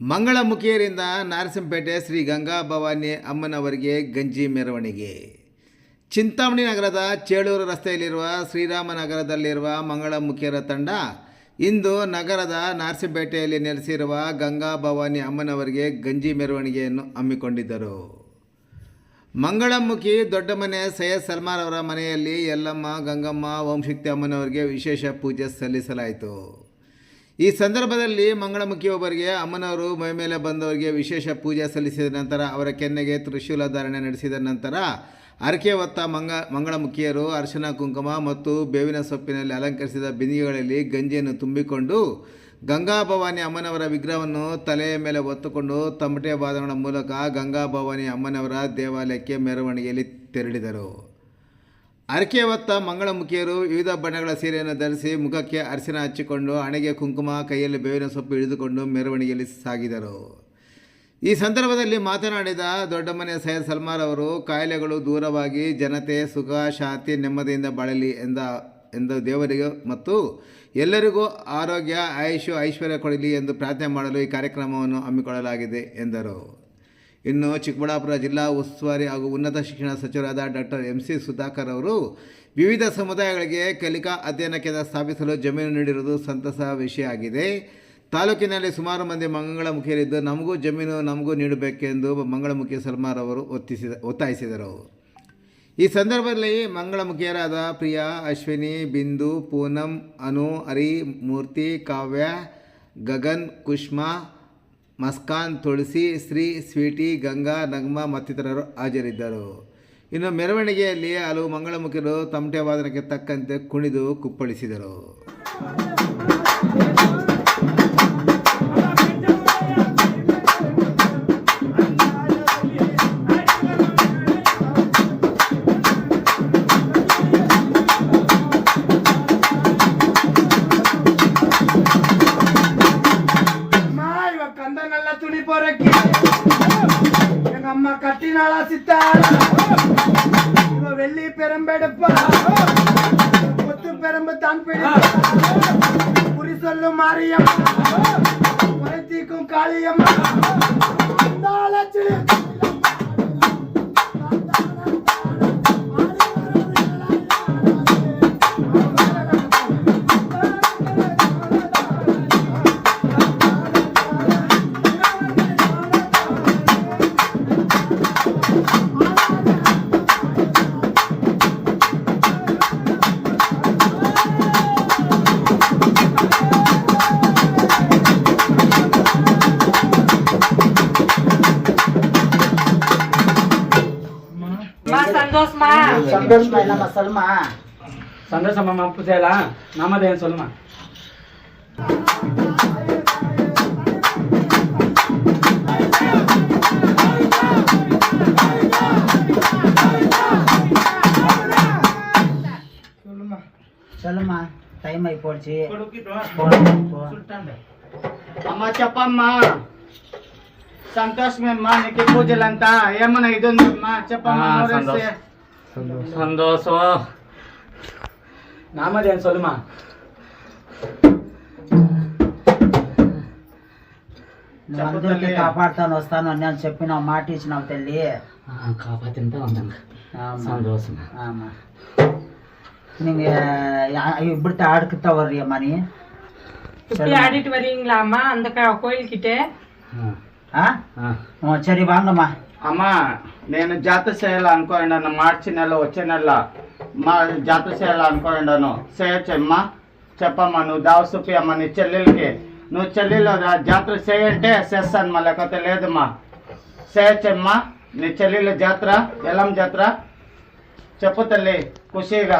ಮಂಗಳಮುಖಿಯರಿಂದ ನಾರಸಿಂಪೇಟೆ ಶ್ರೀ ಗಂಗಾ ಭವಾನಿ ಅಮ್ಮನವರಿಗೆ ಗಂಜಿ ಮೆರವಣಿಗೆ. ಚಿಂತಾಮಣಿ ನಗರದ ಚೇಳೂರು ರಸ್ತೆಯಲ್ಲಿರುವ ಶ್ರೀರಾಮನಗರದಲ್ಲಿರುವ ಮಂಗಳಮುಖಿಯರ ತಂಡ ಇಂದು ನಗರದ ನಾರಸಿಂಪೇಟೆಯಲ್ಲಿ ನೆಲೆಸಿರುವ ಗಂಗಾ ಭವಾನಿ ಅಮ್ಮನವರಿಗೆ ಗಂಜಿ ಮೆರವಣಿಗೆಯನ್ನು ಹಮ್ಮಿಕೊಂಡಿದ್ದರು. ಮಂಗಳಮುಖಿ ದೊಡ್ಡ ಮನೆ ಸೈಯದ್ ಸಲ್ಮಾನ್ ಅವರ ಮನೆಯಲ್ಲಿ ಯಲ್ಲಮ್ಮ, ಗಂಗಮ್ಮ ವಂಶಕ್ತಿ ಅಮ್ಮನವರಿಗೆ ವಿಶೇಷ ಪೂಜೆ ಸಲ್ಲಿಸಲಾಯಿತು. ಈ ಸಂದರ್ಭದಲ್ಲಿ ಮಂಗಳಮುಖಿಯೊಬ್ಬರಿಗೆ ಅಮ್ಮನವರು ಮೈಮೇಲೆ ಬಂದವರಿಗೆ ವಿಶೇಷ ಪೂಜೆ ಸಲ್ಲಿಸಿದ ನಂತರ ಅವರ ಕೆನ್ನೆಗೆ ತ್ರಿಶೂಲ ಧಾರಣೆ ನಡೆಸಿದ ನಂತರ ಅರಕೆ ಹೊತ್ತ ಮಂಗ, ಮಂಗಳಮುಖಿಯರು ಅರ್ಶನ ಕುಂಕುಮ ಮತ್ತು ಬೇವಿನ ಸೊಪ್ಪಿನಲ್ಲಿ ಅಲಂಕರಿಸಿದ ಬಿಂದಿಗೆಗಳಲ್ಲಿ ಗಂಜಿಯನ್ನು ತುಂಬಿಕೊಂಡು ಗಂಗಾ ಭವಾನಿ ಅಮ್ಮನವರ ವಿಗ್ರಹವನ್ನು ತಲೆಯ ಮೇಲೆ ಹೊತ್ತುಕೊಂಡು ತಮಟೆ ಬಾದಗಳ ಮೂಲಕ ಗಂಗಾ ಭವಾನಿ ಅಮ್ಮನವರ ದೇವಾಲಯಕ್ಕೆ ಮೆರವಣಿಗೆಯಲ್ಲಿ ತೆರಳಿದರು. ಅರಕೆ ಹೊತ್ತ ಮಂಗಳಮುಖಿಯರು ವಿವಿಧ ಬಣ್ಣಗಳ ಸೀರೆಯನ್ನು ಧರಿಸಿ ಮುಖಕ್ಕೆ ಅರಿಶಿನ ಹಚ್ಚಿಕೊಂಡು ಹಣೆಗೆ ಕುಂಕುಮ, ಕೈಯಲ್ಲಿ ಬೇವಿನ ಸೊಪ್ಪು ಹಿಡಿದುಕೊಂಡು ಮೆರವಣಿಗೆಯಲ್ಲಿ ಸಾಗಿದರು. ಈ ಸಂದರ್ಭದಲ್ಲಿ ಮಾತನಾಡಿದ ದೊಡ್ಡಮನೆ ಸೈಯದ್ ಸಲ್ಮಾನ್ ಅವರು, ಕಾಯಿಲೆಗಳು ದೂರವಾಗಿ ಜನತೆ ಸುಖ, ಶಾಂತಿ, ನೆಮ್ಮದಿಯಿಂದ ಬಾಳಲಿ ಎಂದ, ಎಂದು ದೇವರಿಗೆ ಮತ್ತು ಎಲ್ಲರಿಗೂ ಆರೋಗ್ಯ ಆಯುಷು ಐಶ್ವರ್ಯ ಕೊಡಲಿ ಎಂದು ಪ್ರಾರ್ಥನೆ ಮಾಡಲು ಈ ಕಾರ್ಯಕ್ರಮವನ್ನು ಹಮ್ಮಿಕೊಳ್ಳಲಾಗಿದೆ ಎಂದರು. ಇನ್ನು ಚಿಕ್ಕಬಳ್ಳಾಪುರ ಜಿಲ್ಲಾ ಉಸ್ತುವಾರಿ ಹಾಗೂ ಉನ್ನತ ಶಿಕ್ಷಣ ಸಚಿವರಾದ ಡಾಕ್ಟರ್ ಎಂ ಸಿ ಸುಧಾಕರ್ ಅವರು ವಿವಿಧ ಸಮುದಾಯಗಳಿಗೆ ಕಲಿಕಾ ಅಧ್ಯಯನ ಕೇಂದ್ರ ಸ್ಥಾಪಿಸಲು ಜಮೀನು ನೀಡಿರುವುದು ಸಂತಸ ವಿಷಯ ಆಗಿದೆ. ತಾಲೂಕಿನಲ್ಲಿ ಸುಮಾರು ಮಂದಿ ಮಂಗಳ ಮಂಗಳಮುಖಿಯರಿದ್ದು ನಮಗೂ ಜಮೀನು, ನಮಗೂ ನೀಡಬೇಕೆಂದು ಮಂಗಳಮುಖಿ ಸಲ್ಮಾರ್ ಅವರು ಒತ್ತಿಸಿದ ಒತ್ತಾಯಿಸಿದರು. ಈ ಸಂದರ್ಭದಲ್ಲಿ ಮಂಗಳಮುಖಿಯರಾದ ಪ್ರಿಯಾ, ಅಶ್ವಿನಿ, ಬಿಂದು, ಪೂನಂ, ಅನು ಹರಿ ಮೂರ್ತಿ, ಕಾವ್ಯ, ಗಗನ್, ಕುಷ್ಮಾ ಮಸ್ಕಾನ್, ತುಳಸಿ, ಶ್ರೀ, ಸ್ವೀಟಿ, ಗಂಗಾ, ನಗ್ಮ ಮತ್ತಿತರರು ಹಾಜರಿದ್ದರು. ಇನ್ನು ಮೆರವಣಿಗೆಯಲ್ಲಿ ಹಲವು ಮಂಗಳಮುಖಿಯರು ತಮಟೆ ವಾದನಕ್ಕೆ ತಕ್ಕಂತೆ ಕುಣಿದು ಕುಪ್ಪಳಿಸಿದರು. இவ வெள்ளி பெரம்பெடுப்பா கொத்து பெரம்பு தான் பிடிப்பா. குறி சொல்லும் மாரியம்மா. குறைத்தீக்கும் காளியம்மா. சந்தோஷமா? சந்தோஷமா என்னம்மா சொல்லுமா? சந்தோஷமாம்மா பூஜைலா நாமதேன் சொல்லுமா? சொல்லுமா. டைம் ஆகி போச்சு. அம்மா. செப்பம்மா సంతోషమేమ్మా నీకు పూజలంతా ఏమన్నా ఇది ఉందమ్మా చెప్పమ్మా சந்தோஷம் நாமதேன் சொல்லுமா నువ్వు అందరికీ కాపాడుతాను వస్తాను అని నేను చెప్పినావు మాట ఇచ్చినావు తల్లి காப்பாத்திட்டு வந்தாங்க ஆமா. சந்தோஷம் ఆమా. நீங்க யா- இப்படித்த ஆடுக்குத்த வர்றியம்மா நீ இப்படி ஆடிட்டு வர்றீங்களாம்மா அந்த க- கோயில்கிட்ட ஆ. ಹ್ಞೂ ಸರಿ ಬಾಂಗಮ್ಮ అమ్మా నేను జాతర చేయాలనుకోండాను మార్చి నెల వచ్చే నెల మా జాతర చేయాలనుకోండాను చేయొచ్చమ్మా చెప్పమ్మా నువ్వు దావసుపి అమ్మ నీ చెల్లెలకి నువ్వు చెల్లెలు రా- జాతర చేయంటే చేస్తాను మా లేకపోతే లేదమ్మా చేయొచ్చమ్మా నీ చెల్లెల జాతర ఎలం జాతర చెప్పు తల్లి ఖుషిగా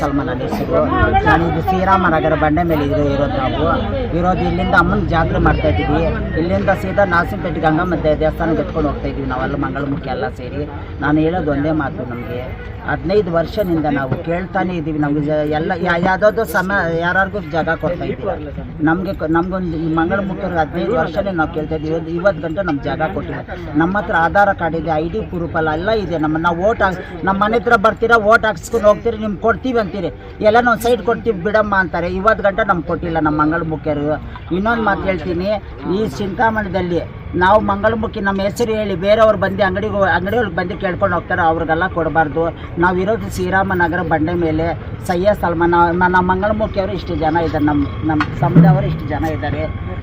ಸಲ್ಮಾನ್ ಹೆಸರು ನಾನು ಇದು ಶ್ರೀರಾಮನಗರ ಬಂಡೆ ಮೇಲೆ ಇದು ಇರೋದು ನಾವು. ಇರೋದು ಇಲ್ಲಿಂದ ಅಮ್ಮನ ಜಾತ್ರೆ ಮಾಡ್ತಾ ಇದ್ದೀವಿ. ಇಲ್ಲಿಂದ ಸೀದಾ ನಾಸಿಂಪೇಟೆ ಗಂಗಮ್ಮ ದೇವಸ್ಥಾನಕ್ಕೆ ಎತ್ಕೊಂಡು ಹೋಗ್ತಾ ಇದ್ದೀವಿ ನಾವೆಲ್ಲ ಮಂಗಳಮುಖಿ ಎಲ್ಲ ಸೇರಿ. ನಾನು ಹೇಳೋದು ಒಂದೇ ಮಾತು ನಮಗೆ. ಹದಿನೈದು ವರ್ಷದಿಂದ ನಾವು ಕೇಳ್ತಾನೆ ಇದ್ದೀವಿ. ನಮಗೆ ಎಲ್ಲ ಯಾವುದಾದ್ರು ಸಮ ಯಾರಿಗೂ ಜಾಗ ಕೊಡ್ತಾ ಇದ್ದೀವಿ. ನಮಗೆ ನಮಗೊಂದು ಮಂಗಳಮುಖಿಯವ್ರಿಗೆ ಹದಿನೈದು ವರ್ಷನೇ ನಾವು ಕೇಳ್ತಾ ಇದ್ದೀವಿ. ಇವತ್ತು- ಗಂಟೆ ನಮ್ಮ ಜಾಗ ಕೊಟ್ಟಿಲ್ಲ. ನಮ್ಮ ಹತ್ರ ಆಧಾರ ಕಾರ್ಡ್ ಇದೆ, ಐ ಡಿ ಪ್ರೂಫ್ ಎಲ್ಲ ಇದೆ. ನಮ್ಮ ನಾವು ಓಟ್ ಹಾಕ್ಸ್ ನಮ್ಮ ಮನೆ ಹತ್ರ ಬರ್ತೀರಾ ಓಟ್ ಹಾಕ್ಸ್ಕೊಂಡು ಹೋಗ್ತೀರಿ, ನಿಮ್ಗೆ ಕೊಡ್ತೀವಿ ಅಂತೀರಿ ಎಲ್ಲ ನಾವು ಸೈಡ್ ಕೊಡ್ತೀವಿ, ಬಿಡಮ್ಮ ಅಂತಾರೆ. ಇವತ್ತು ಗಂಟೆ ನಮ್ಗೆ ಕೊಟ್ಟಿಲ್ಲ ನಮ್ಮ ಮಂಗಳಮುಖಿಯರು. ಇನ್ನೊಂದು ಮಾತು ಹೇಳ್ತೀನಿ, ಈ ಚಿಂತಾಮಣದಲ್ಲಿ ನಾವು ಮಂಗಳಮುಖಿ, ನಮ್ಮ ಹೆಸರು ಹೇಳಿ ಬೇರೆಯವ್ರು ಬಂದು ಅಂಗಡಿಗೆ ಅಂಗಡಿಗಳಿಗೆ ಬಂದು ಕೇಳ್ಕೊಂಡು ಹೋಗ್ತಾರೆ ಅವ್ರಿಗೆಲ್ಲ ಕೊಡಬಾರ್ದು. ನಾವು ಇರೋದು ಶ್ರೀರಾಮನಗರ ಬಂಡೆ ಮೇಲೆ. ಸಯ್ಯ ಸಲ್ಮಾನ್ ನಮ್ಮ ಮಂಗಳಮುಖಿಯವರು ಇಷ್ಟು ಜನ ಇದ್ದಾರೆ. ನಮ್ಮ ನಮ್ಮ ಸಮುದಾಯವರು ಇಷ್ಟು ಜನ ಇದ್ದಾರೆ.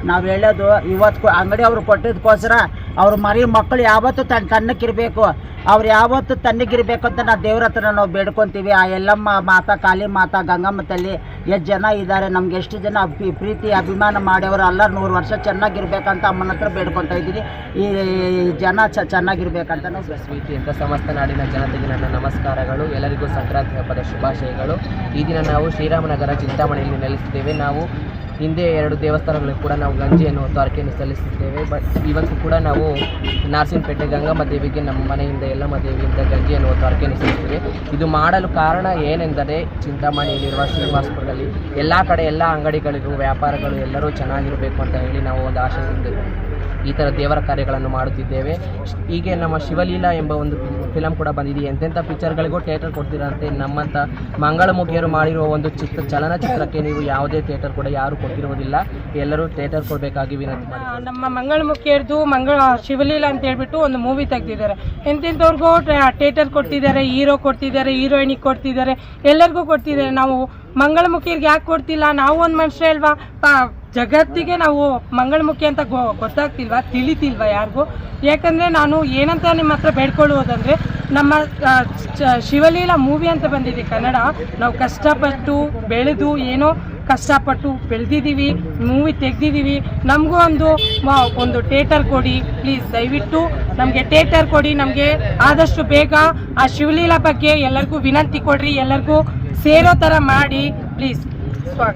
ನಾವು ಹೇಳೋದು ಇವತ್ತು ಅಂಗಡಿಯವರು ಕೊಟ್ಟಿದ್ದಕ್ಕೋಸ್ಕರ ಅವ್ರ ಮರಿ ಮಕ್ಕಳು ಯಾವತ್ತೂ ತನ್ನ ತಣ್ಣಕ್ಕಿರಬೇಕು ಅವ್ರು ಯಾವತ್ತು ತಣ್ಣಗಿರ್ಬೇಕು ಅಂತ ನಾವು ದೇವ್ರ ಹತ್ರ ನಾವು ಬೇಡ್ಕೊತೀವಿ. ಆ ಎಲ್ಲಮ್ಮ ಮಾತಾ ಕಾಲಿ ಮಾತಾ, ಗಂಗಮ್ಮ ತಲ್ಲಿ ಎಷ್ಟು ಜನ ಇದ್ದಾರೆ ನಮ್ಗೆ ಎಷ್ಟು ಜನ ಪ್ರೀತಿ, ಅಭಿಮಾನ ಮಾಡ್ಯವರು ಅಲ್ಲ ನೂರು ವರ್ಷ ಚೆನ್ನಾಗಿರ್ಬೇಕಂತ ಅಮ್ಮನ ಹತ್ರ ಬೇಡ್ಕೊತಾ ಇದ್ದೀನಿ. ಈ ಜನ ಚ ಚೆನ್ನಾಗಿರ್ಬೇಕಂತ ನಾವು ಅಂತ ಸಮಸ್ತ ನಾಡಿನ ಜನತೆಗೆ ನನ್ನ ನಮಸ್ಕಾರಗಳು. ಎಲ್ಲರಿಗೂ ಸಂಕ್ರಾಂತಿ ಹಬ್ಬದ ಶುಭಾಶಯಗಳು. ಈ ದಿನ ನಾವು ಶ್ರೀರಾಮನಗರ ಚಿಂತಾಮಣಿಯಲ್ಲಿ ನೆಲೆಸಿದ್ದೇವೆ. ನಾವು ಹಿಂದೆ ಎರಡು ದೇವಸ್ಥಾನಗಳಿಗೆ ಕೂಡ ನಾವು ಗಂಜಿಯನ್ನು ತಾರಕೆಯನ್ನು ಸಲ್ಲಿಸಿದ್ದೇವೆ ಬಟ್ ಇವತ್ತು ಕೂಡ ನಾವು ನಾರ್ಸಿನಪೇಟೆ ಗಂಗಮ್ಮ ದೇವಿಗೆ ನಮ್ಮ ಮನೆಯಿಂದ ಎಲ್ಲಮ್ಮ ದೇವಿಯಿಂದ ಗಂಜಿಯನ್ನು ತಾರಕೆಯನ್ನು ಸಲ್ಲಿಸ್ತೇವೆ ಇದು ಮಾಡಲು ಕಾರಣ ಏನೆಂದರೆ ಚಿಂತಾಮಣಿಯಲ್ಲಿರುವ ಶ್ರೀನಿವಾಸಪುರದಲ್ಲಿ ಎಲ್ಲ ಕಡೆ ಎಲ್ಲ ಅಂಗಡಿಗಳಿಗೂ ವ್ಯಾಪಾರಗಳು ಎಲ್ಲರೂ ಚೆನ್ನಾಗಿರಬೇಕು ಅಂತ ಹೇಳಿ ನಾವು ಒಂದು ಆಶೆ ಹೊಂದಿದ್ದೇವೆ ಈ ಥರ ದೇವರ ಕಾರ್ಯಗಳನ್ನು ಮಾಡುತ್ತಿದ್ದೇವೆ. ಹೀಗೆ ನಮ್ಮ ಶಿವಲೀಲಾ ಎಂಬ ಒಂದು ಫಿಲಮ್ ಕೂಡ ಬಂದಿದೆ. ಎಂತೆಂಥ ಪಿಕ್ಚರ್ಗಳಿಗೂ ಥಿಯೇಟರ್ ಕೊಡ್ತಿರಂತೆ ನಮ್ಮಂಥ ಮಂಗಳಮುಖಿಯರು ಮಾಡಿರುವ ಒಂದು ಚಿತ್ರ ಚಲನಚಿತ್ರಕ್ಕೆ ನೀವು ಯಾವುದೇ ಥಿಯೇಟರ್ ಕೂಡ ಯಾರು ಕೊಟ್ಟಿರುವುದಿಲ್ಲ ಎಲ್ಲರೂ ಥಿಯೇಟರ್ ಕೊಡಬೇಕಾಗಿ ವಿನಂತಿ ನಮ್ಮ ಮಂಗಳಮುಖಿಯರ್ದು ಮಂಗಳ ಶಿವಲೀಲಾ ಅಂತ ಹೇಳ್ಬಿಟ್ಟು ಒಂದು ಮೂವಿ ತೆಗೆದಿದ್ದಾರೆ. ಎಂತೆಂಥವ್ರಿಗೂ ಥಿಯೇಟರ್ ಕೊಡ್ತಿದ್ದಾರೆ ಹೀರೋ ಕೊಡ್ತಿದ್ದಾರೆ ಹೀರೋಯಿನಿಗೆ ಕೊಡ್ತಿದ್ದಾರೆ ಎಲ್ಲರಿಗೂ ಕೊಡ್ತಿದ್ದಾರೆ. ನಾವು ಮಂಗಳಮುಖಿಯರಿಗೆ ಯಾಕೆ ಕೊಡ್ತಿಲ್ಲ? ನಾವು ಒಂದು ಮನುಷ್ಯ ಅಲ್ವಾ? ಜಗತ್ತಿಗೆ ನಾವು ಮಂಗಳಮುಖಿ ಅಂತ ಗೊ ಗೊತ್ತಾಗ್ತಿಲ್ವಾ? ತಿಳಿತಿಲ್ವಾ ಯಾರಿಗೂ? ಯಾಕಂದರೆ ನಾನು ಏನಂತ ನಿಮ್ಮ ಹತ್ರ ಬೇಡ್ಕೊಳ್ಳುವುದಂದರೆ, ನಮ್ಮ ಶಿವಲೀಲಾ ಮೂವಿ ಅಂತ ಬಂದಿದೆ ಕನ್ನಡ. ನಾವು ಕಷ್ಟಪಟ್ಟು ಬೆಳೆದು ಏನೋ ಕಷ್ಟಪಟ್ಟು ಬೆಳೆದಿದ್ದೀವಿ ಮೂವಿ ತೆಗ್ದಿದ್ದೀವಿ. ನಮಗೂ ಒಂದು ಒಂದು ಥಿಯೇಟರ್ ಕೊಡಿ ಪ್ಲೀಸ್ ದಯವಿಟ್ಟು ನಮಗೆ ಥಿಯೇಟರ್ ಕೊಡಿ, ನಮಗೆ ಆದಷ್ಟು ಬೇಗ ಆ ಶಿವಲೀಲಾ ಬಗ್ಗೆ ಎಲ್ಲರಿಗೂ ವಿನಂತಿ ಕೊಡ್ರಿ, ಎಲ್ಲರಿಗೂ ಸೇರೋ ಥರ ಮಾಡಿ ಪ್ಲೀಸ್ ಸ್ವಾಗತ.